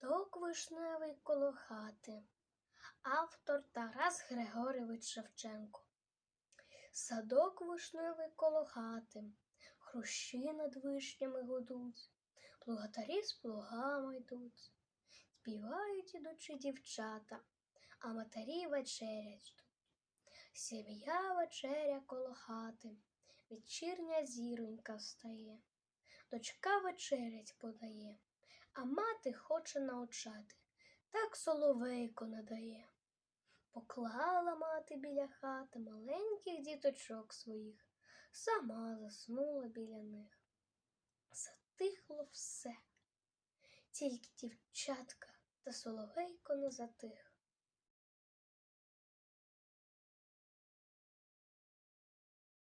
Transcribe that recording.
Садок вишневий коло хати. Автор Тарас Григорович Шевченко. Садок вишневий коло хати, хрущі над вишнями гудуть, плугатарі з плугами йдуть, співають ідучі дівчата, а матері вечерять ждуть. Сім'я вечеря коло хати, вечірня зіронька встає, дочка вечерять подає, а мати хоче научати, так соловейко надає. Поклала мати біля хати маленьких діточок своїх, сама заснула біля них. Затихло все, тільки дівчатка та соловейко не затих.